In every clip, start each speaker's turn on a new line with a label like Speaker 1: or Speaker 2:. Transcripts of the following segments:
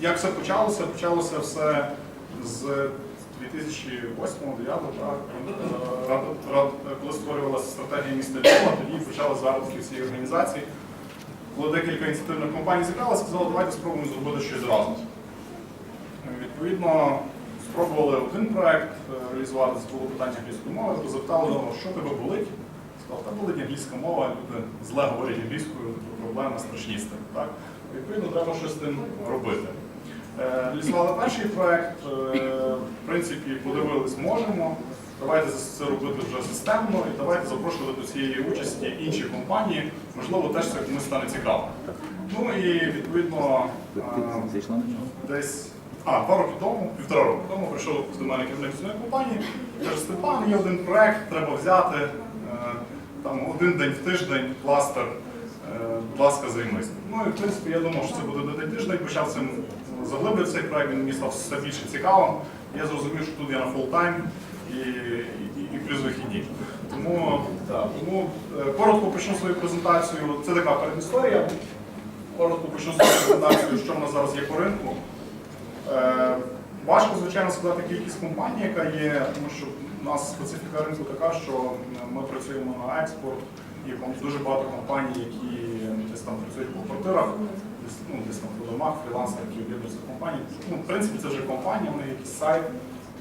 Speaker 1: як все почалося? Почалося все з 2008-2009, так, е, коли створювалася стратегія міста Львова, тоді почали запуски всієї організації. Коли декілька ініціативних компаній зібралися, сказали, давайте спробуємо зробити щось разом. Відповідно, спробували один проект е, реалізувати, це було питання англійської мови, то запитали, «Ну, що тебе болить? Сказав, та болить англійська мова, люди зле говорять англійською, проблема страшні з Відповідно, треба щось з тим робити. Е, Реалізували перший проект, е, в принципі, подивились, можемо. Давайте це робити вже системно і давайте запрошувати до цієї участі інші компанії, можливо, теж це комусь стане цікаво. Ну і відповідно е, десь а, два роки тому, півтора року тому прийшов до мене керівник цієї компанії, каже, Степан, є один проект, треба взяти там один день в тиждень, кластер, будь ласка, займись. Ну і в принципі я думав, що це буде один тиждень, почав цим заглибити цей проект, він мені став все більше цікавим. Я зрозумів, що тут я на фултайм і, і, і плюс вихідні. Тому, так, тому е, коротко почну свою презентацію. Це така передісторія. Коротко почну свою презентацію, що в нас зараз є по ринку. Е, Важко, звичайно, сказати кількість компаній, яка є, тому що у нас специфіка ринку така, що ми працюємо на експорт, і дуже багато компаній, які десь там працюють по квартирах, десь, ну, десь там по домах, фрілансери, які об'єднуються в компанії. Ну, в принципі, це вже компанія, вони якийсь сайт.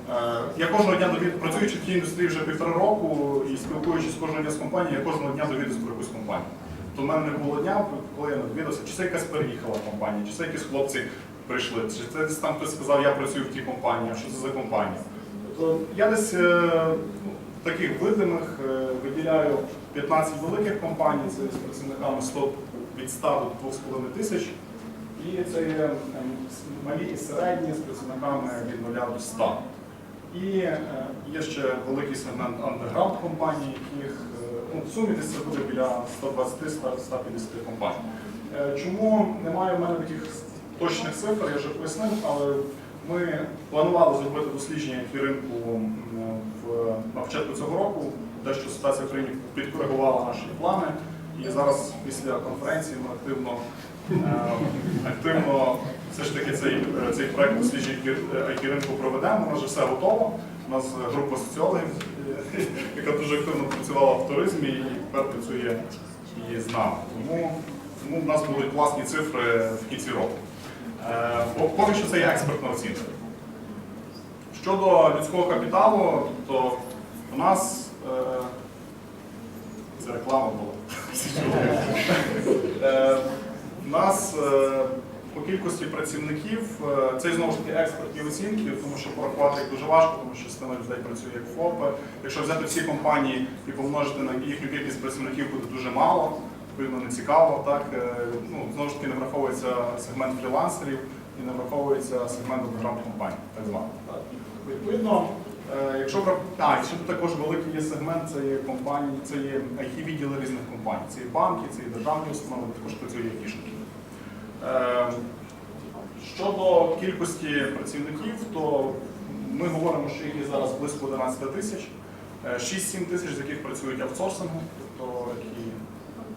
Speaker 1: Е, Я кожного дня довід, працюючи в тій індустрії вже півтора року і спілкуючись кожного дня з компанією, я кожного дня довідуюсь про якусь компанію. То в мене не було дня, коли я не довідався, чи це якась переїхала компанія, чи це якісь хлопці прийшли, чи це десь там хтось сказав, я працюю в тій компанії, що це за компанія. Тобто я десь е, ну, таких видимих е, виділяю 15 великих компаній, це з працівниками 100, від 100 до 2,5 тисяч. І це є ем, малі і середні з працівниками від 0 до 100. І е, є ще великий сегмент андеграунд компаній, яких е, ну, в сумі це буде біля 120-150 компаній. Е, Чому немає в мене таких точних цифр, я вже пояснив, але ми планували зробити дослідження ринку на початку цього року, дещо ситуація в країні підкоригувала наші плани. І зараз після конференції ми активно, е, активно все ж таки цей, е, цей проект дослідження IT ринку проведемо. У нас вже все готово. У нас група соціологів, е, яка дуже активно працювала в туризмі і тепер працює і з нами. Тому, тому в нас були класні цифри в кінці року. Е, бо Поки що це є експертна оцінка. Щодо людського капіталу, то у нас е, це реклама була. Е, У нас е, по кількості працівників, е, це знову ж таки експертні оцінки, тому що порахувати їх дуже важко, тому що частина людей працює як ФОПи. Якщо взяти всі компанії і помножити на їхню кількість працівників, буде дуже мало, відповідно не цікаво. Так? Е, Ну, знову ж таки не враховується сегмент фрілансерів і не враховується сегмент underground компаній, так званий. Відповідно, е, якщо врах- а, ще також великий є сегмент, це є компанії, це є IT-відділи різних компаній. Це є банки, це є державні установи, також працює айтішники. Е, Щодо кількості працівників, то ми говоримо, що їх є зараз близько 11 тисяч, Е, 6-7 тисяч, з яких працюють аутсорсингу, тобто які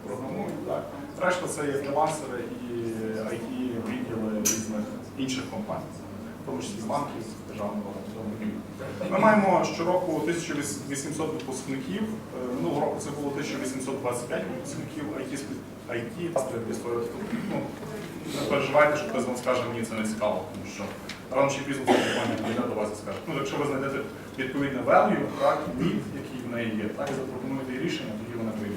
Speaker 1: програмують. Так. Решта це є фрилансери і IT-відділи різних інших компаній, тому числі банків, державного рівня. Ми маємо щороку 1800 випускників. Е, Минулого року це було 1825 випускників IT, історії. Ну, не переживайте, що хтось вам скаже, мені це не цікаво, тому що рано чи пізно компанія до вас і скаже. Ну, якщо ви знайдете відповідне value, так, need, який в неї є, так і запропонуєте рішення, тоді вона прийде.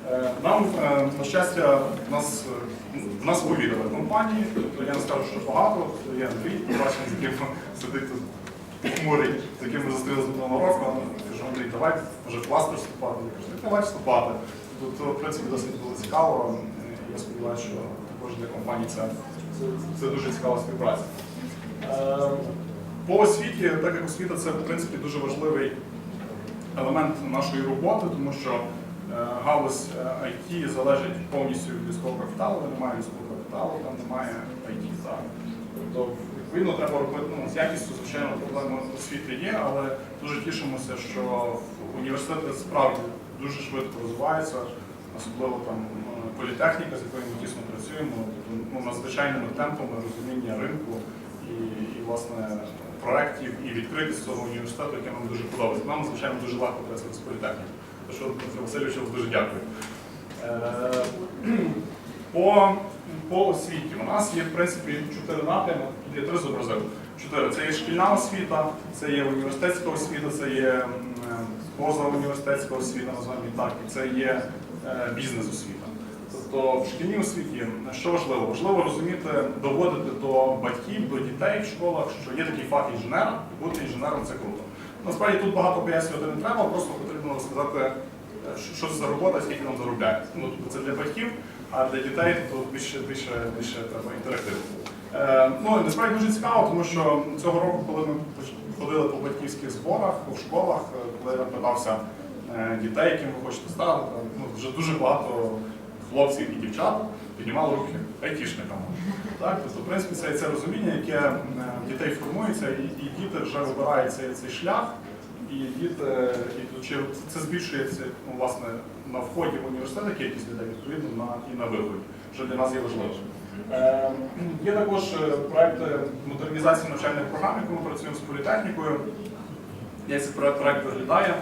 Speaker 1: Е, Нам, е, на щастя, нас, е, нас повірили в компанії, тобто я не скажу, що багато, є Андрій, побачимо, з яким сидить тут хмурий, з яким ми зустрілися минулого року, я кажу, Андрій, давай, може, класно вступати. Я кажу, «Ну, давай вступати. Тобто, в принципі, досить було цікаво. Е, Я сподіваюся, що також для компанії це, це, дуже цікава співпраця. Е, По освіті, так як освіта це в принципі дуже важливий елемент нашої роботи, тому що е, галузь е, IT залежить повністю від людського капіталу, немає людського капіталу, там немає IT. Тобто, відповідно, треба робити ну, з якістю, звичайно, проблеми освіти є, але дуже тішимося, що університети справді дуже швидко розвиваються, особливо там е, політехніка, з якою ми тісно працюємо, тобто, ну, надзвичайними темпами розуміння ринку і, і власне проєктів і відкритість цього університету, яке нам дуже подобається. Нам, звичайно, дуже легко працювати з політехнікою. За що Васильовичу дуже дякую. Е, По, по освіті у нас є в принципі чотири напрями, тут є три зобразив. Чотири. Це є шкільна освіта, це є університетська освіта, це є е, позауніверситетська освіта, називаємо так, і це є е, бізнес-освіта. Тобто в шкільній освіті, що важливо? Важливо розуміти, доводити до батьків, до дітей в школах, що є такий фах інженера, і бути інженером це круто. Насправді тут багато пояснювати не треба, просто потрібно розказати, е, що- це за робота, скільки нам заробляють. Ну, тобто це для батьків, а для дітей то більше, більше, більше треба інтерактиву. Е, ну, насправді дуже цікаво, тому що цього року, коли ми ходили по батьківських зборах, по школах, е, коли я питався е, дітей, яким ви хочете стати, ну, вже дуже багато хлопців і дівчат піднімали руки айтішниками. Так? Тобто, в принципі, це, це розуміння, яке е, дітей формується, і, і діти вже вибирають цей, цей шлях, і діти, і це збільшується ну, власне, на вході в університет кількість людей, відповідно, на, і на виході, що для нас є важливо. Е, Є також е, проекти модернізації навчальних програм, яку ми працюємо з політехнікою. Як цей проект виглядає?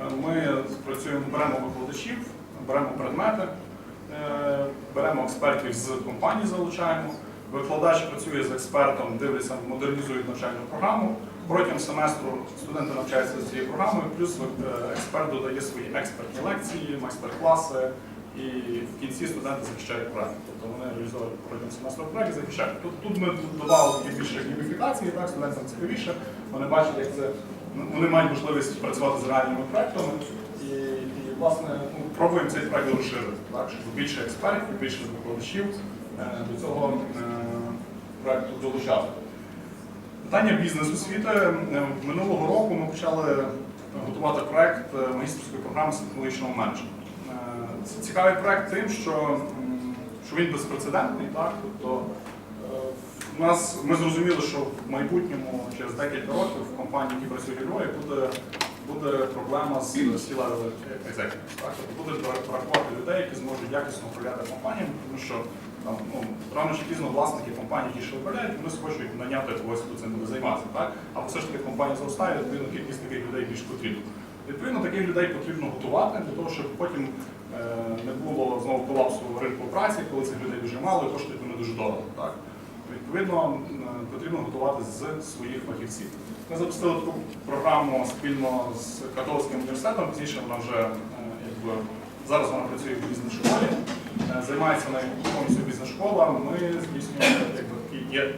Speaker 1: Е, Ми працюємо, беремо викладачів, беремо предмети, е, беремо експертів з компаній, залучаємо. Викладач працює з експертом, дивляться, модернізують навчальну програму. Протягом семестру студенти навчаються з цією програмою, плюс е, експерт додає свої експертні лекції, майстер-класи, і в кінці студенти захищають проект. Тобто вони реалізують протягом семестру проект і захищають. Тут, тут ми додали більше гейміфікації, так, студентам цікавіше. Вони бачать, як це ну, вони мають можливість працювати з реальними проектами. І власне, ну, пробуємо цей проект розширити, так, щоб більше експертів, більше викладачів е, до цього е, проекту долучати. Питання бізнес-освіти. Е, Минулого року ми почали готувати проект е, магістрської програми з технологічного менеджменту. Це цікавий проект тим, що, що він безпрецедентний. Так? Тобто, у нас, ми зрозуміли, що в майбутньому, через декілька років, в компанії, які працюють Львові, буде, буде проблема з executives. Так? Тобто буде бракувати людей, які зможуть якісно управляти компаніями, тому що там, ну, рано чи пізно власники компаній, які ще управляють, вони схочуть наняти когось, хто цим буде займатися. Так? А все ж таки компанія зростає, відповідно кількість таких людей більш потрібна. Відповідно, таких людей потрібно готувати для того, щоб потім е, не було знову колапсу ринку праці, коли цих людей дуже мало і коштують вони дуже дорого. Так? Відповідно, потрібно готувати з своїх фахівців. Ми запустили таку програму спільно з католицьким університетом, пізніше вона вже е, якби, зараз вона працює в бізнес-школі, Е, займається нею повністю бізнес-школа. Ми здійснюємо якби, є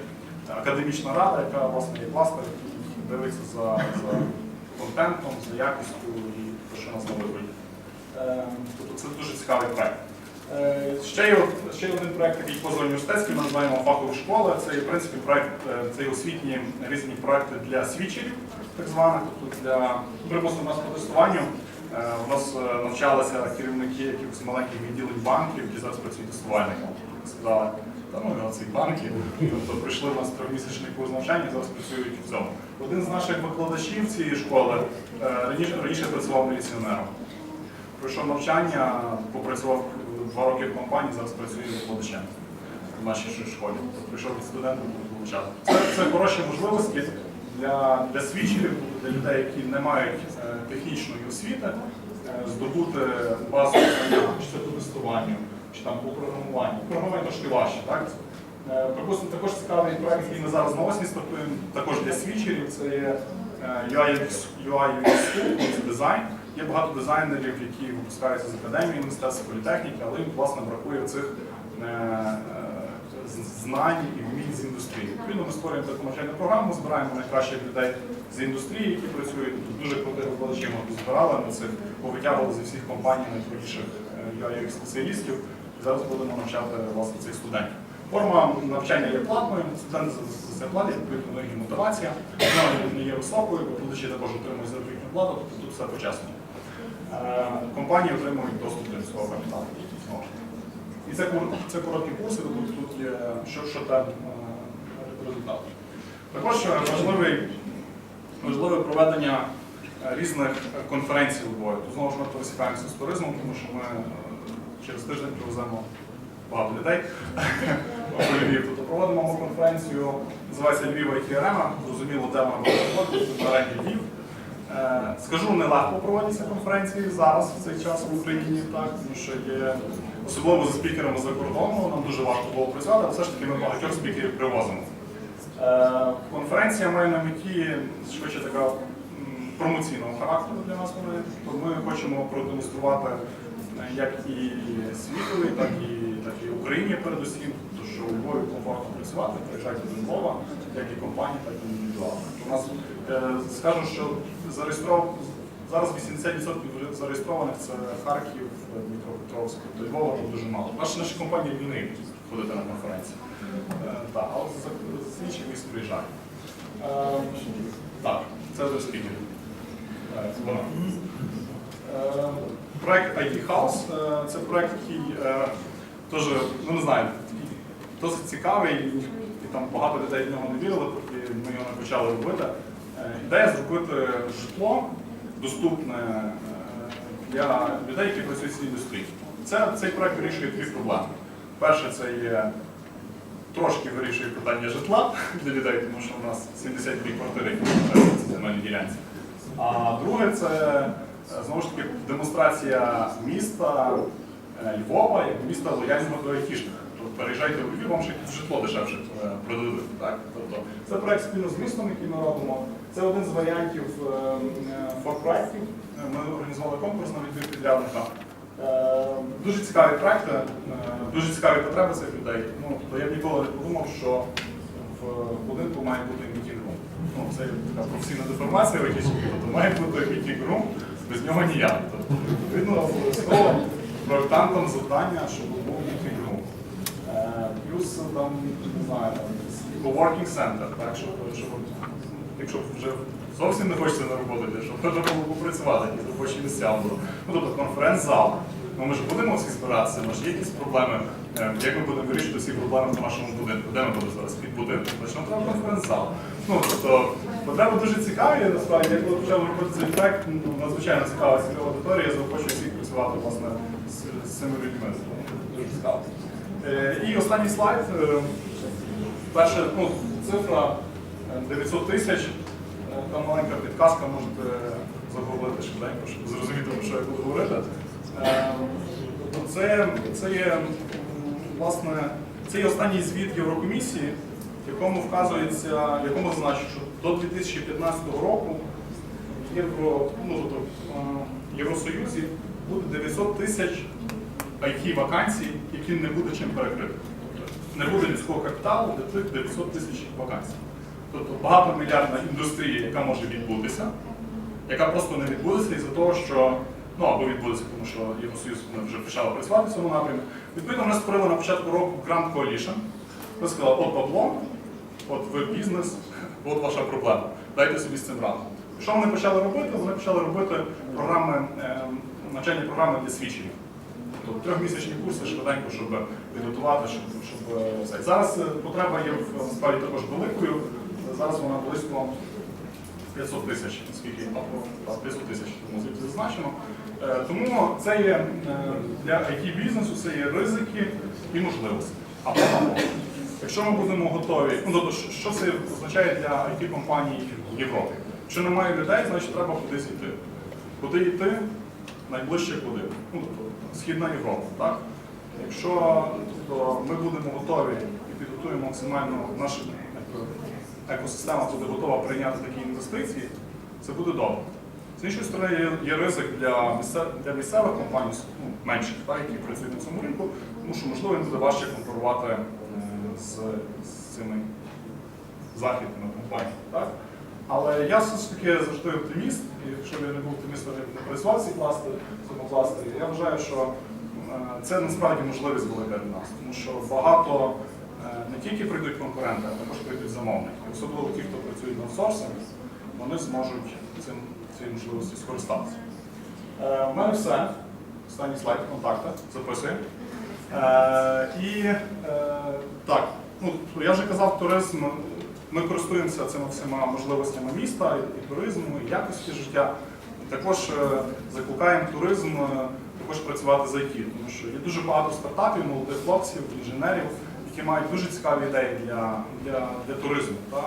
Speaker 1: академічна рада, яка власне є кластер, який дивиться за, за контентом, за якістю і те, що нас на виході. Е, Тобто це дуже цікавий проект. Е, Ще є, ще один проект, такий позауніверситетський, ми називаємо фахові школи. Це в принципі проект, е, це освітні різні проекти для свідчерів, так званих, тобто для тестуванню. е, У нас е, навчалися керівники якихось маленьких відділень банків, які зараз працюють тестувальниками. Сказали, та ну ці банки. Тобто прийшли у нас трьохмісячний курс навчання, зараз працюють в цьому. Один з наших викладачів цієї школи раніше, раніше працював міліціонером. Пройшов навчання, попрацював два роки в компанії, зараз працює викладачем в нашій школі. Тобто прийшов від студентів вивчати. Це, це хороші можливості для, для свідчерів, для людей, які не мають е, технічної освіти, е, здобути базу знання, чи це по тестуванню, чи там по програмуванню. Програмування трошки важче, так? Е, Припустимо, також цікавий проект, який ми зараз на осені стартуємо, також для свідчерів. Це є UI UX School, це дизайн. Є багато дизайнерів, які випускаються з академії мистецтва політехніки, але їм власне бракує цих е, е, знань і вмінь з індустрії. Відповідно, ми створюємо навчальну програму, збираємо найкращих людей з індустрії, які працюють. Тут дуже крутих викладачів ми збирали, ми цих повитягували зі всіх компаній найкрутіших UI спеціалістів. Зараз будемо навчати власне цих студентів. Форма навчання є платною, студенти за це платять, відповідно, них мотивація. Вона не є високою, викладачі також отримують заробітну плату, тобто тут все почесно. Е, Компанії отримують доступ до цього капіталу. І це, це короткі курси, тобто тут є що, що там е, результат. Також е, важливий, важливе проведення е, різних конференцій у Львові. Тут знову ж ми пересікаємося з туризмом, тому що ми е, через тиждень привеземо багато людей Львів. Тобто проводимо ми конференцію, називається Львів IT Arena. Зрозуміло, де вона буде проводитися, на арені Львів. Е, Скажу, нелегко проводяться конференції зараз в цей час в Україні, так, тому що є особливо за спікерами за кордону, нам дуже важко було працювати, але все ж таки ми багатьох спікерів привозимо. Е, Конференція має на меті швидше така промоційного характеру для нас. Тобто Ми хочемо продемонструвати е, як і світові, так і, так і Україні передусім, тому що у Львові комфортно працювати, приїжджайте до Львова, як і компанії, так і індивідуально. Е, скажу, що зараз 80% зареєстрованих це Харків, Дніпропетровськ, тобто Львова тут дуже мало. Наші наші компанії війни ходити на конференції. Е, Так, а от з- інших міст приїжджають. Е, Так, це до спікерів. Е, вона. Е, Проект IT House це проект, який теж, ну не знаю, досить цікавий, і там багато людей в нього не вірили, поки ми його не почали робити. Ідея зробити житло доступне е, для людей, які працюють в цій індустрії. Це, цей проект вирішує дві проблеми. Перше, це є трошки вирішує питання житла для людей, тому що у нас 72 квартири, які в земельній ділянці. А друге, це е, знову ж таки демонстрація міста е, Львова як міста лояльного до айтішних. Переїжджайте у Львів, вам ще житло дешевше е, продадуть. Так? Тобто, це проект спільно з містом, який ми робимо. Це один з варіантів форпроєктів. Ми організували конкурс на відбір підрядника. Е, Дуже цікаві проекти, е, дуже цікаві потреби цих людей. Ну, тобто я б ніколи не подумав, що в будинку має бути мітінг-рум. Ну, це така професійна деформація в якійсь, тобто має бути мітінг-рум, без нього ніяк. Тобто, відповідно, обов'язково проєктантам завдання, щоб був мітінг-рум. Е, Плюс там, не знаю, там, coworking center, так, щоб, щоб якщо вже зовсім не хочеться на роботу, щоб можна було попрацювати, якісь робочі місця було. Ну, тобто конференц-зал. Ну, ми ж будемо всі збиратися, може є якісь проблеми, е, як ми будемо вирішити всі проблеми в нашому будинку, де ми будемо зараз під будинком, значить треба конференц-зал. Ну, тобто, потреби дуже цікаві, насправді, я коли почав робити цей проект, ну, надзвичайно цікава цікава аудиторія, я заохочую всіх працювати власне, з, з цими людьми. Дуже цікаво. Е, І останній слайд. Е, Перша ну, цифра е, 900 тисяч. Е, Там маленька підказка, можете загуглити швиденько, щоб зрозуміти, про що я буду говорити. Це, це є власне це є останній звіт Єврокомісії, в якому вказується, в якому зазначено, що до 2015 року в Євро, ну, тобто, Євросоюзі буде 900 тисяч it вакансій, які не буде чим перекрити. Тобто не буде людського капіталу для тих 900 тисяч вакансій. Тобто багатомільярдна індустрія, яка може відбутися, яка просто не відбудеться із-за того, що ну або відбудеться, тому що Євросоюз вже почали працювати в цьому напрямі. Відповідно, ми створили на початку року Grand Coalition. Ми сказали, от бабло, от ви бізнес, от ваша проблема. Дайте собі з цим раду. Що вони почали робити? Вони почали робити програми, е, навчальні програми для свідчення. Тобто трьохмісячні курси швиденько, щоб підготувати, щоб, щоб е, це. Зараз е, потреба є насправді також великою. Зараз вона близько 500 тисяч, наскільки або 500 тисяч тому звідти зазначено. Е, Тому це є для it бізнесу це є ризики і можливості. Або або. Якщо ми будемо готові, ну тобто, що це означає для it компаній в Європі? Якщо немає людей, значить треба кудись йти. Куди йти? Найближче куди? Ну, тобто, Східна Європа, так? Якщо тобто, ми будемо готові і підготуємо максимально наша якби, екосистема буде готова прийняти такі інвестиції, це буде добре. З іншої сторони, є, є ризик для, місцев, для місцевих компаній, ну, менших, так, які працюють на цьому ринку, тому що можливо їм буде важче конкурувати е, з, з цими західними компаніями. Так? Але я все ж таки завжди оптиміст, і якщо б я не був оптимістом, я б не працював в цій кластері, цьому кластері. Я вважаю, що е, це насправді можливість велика для нас, тому що багато е, не тільки прийдуть конкуренти, а також прийдуть замовники. Особливо ті, хто працюють на аутсорсинг, вони зможуть цим, цією можливістю скористатися. Е, У мене все. Останній слайд, контакти, записуємо. Е, і е, так, ну, я вже казав, туризм. Ми користуємося цими всіма можливостями міста, і, туризму, і якості життя. також е, закликаємо туризм е, також працювати з IT, тому що є дуже багато стартапів, молодих хлопців, інженерів, які мають дуже цікаві ідеї для, для, для туризму та,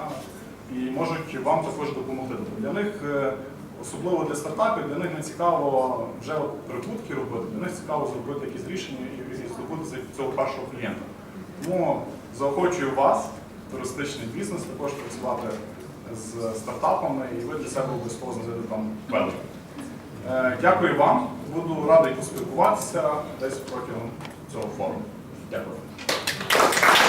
Speaker 1: і можуть вам також допомогти. Тобто для них, е, особливо для стартапів, для них не цікаво вже от прибутки робити, для них цікаво зробити якісь рішення і здобути цього першого клієнта. Тому заохочую вас, туристичний бізнес, також працювати з стартапами, і ви для себе обов'язково знайдете там велик. Е, Дякую вам. Буду радий поспілкуватися десь протягом цього форуму. Дякую.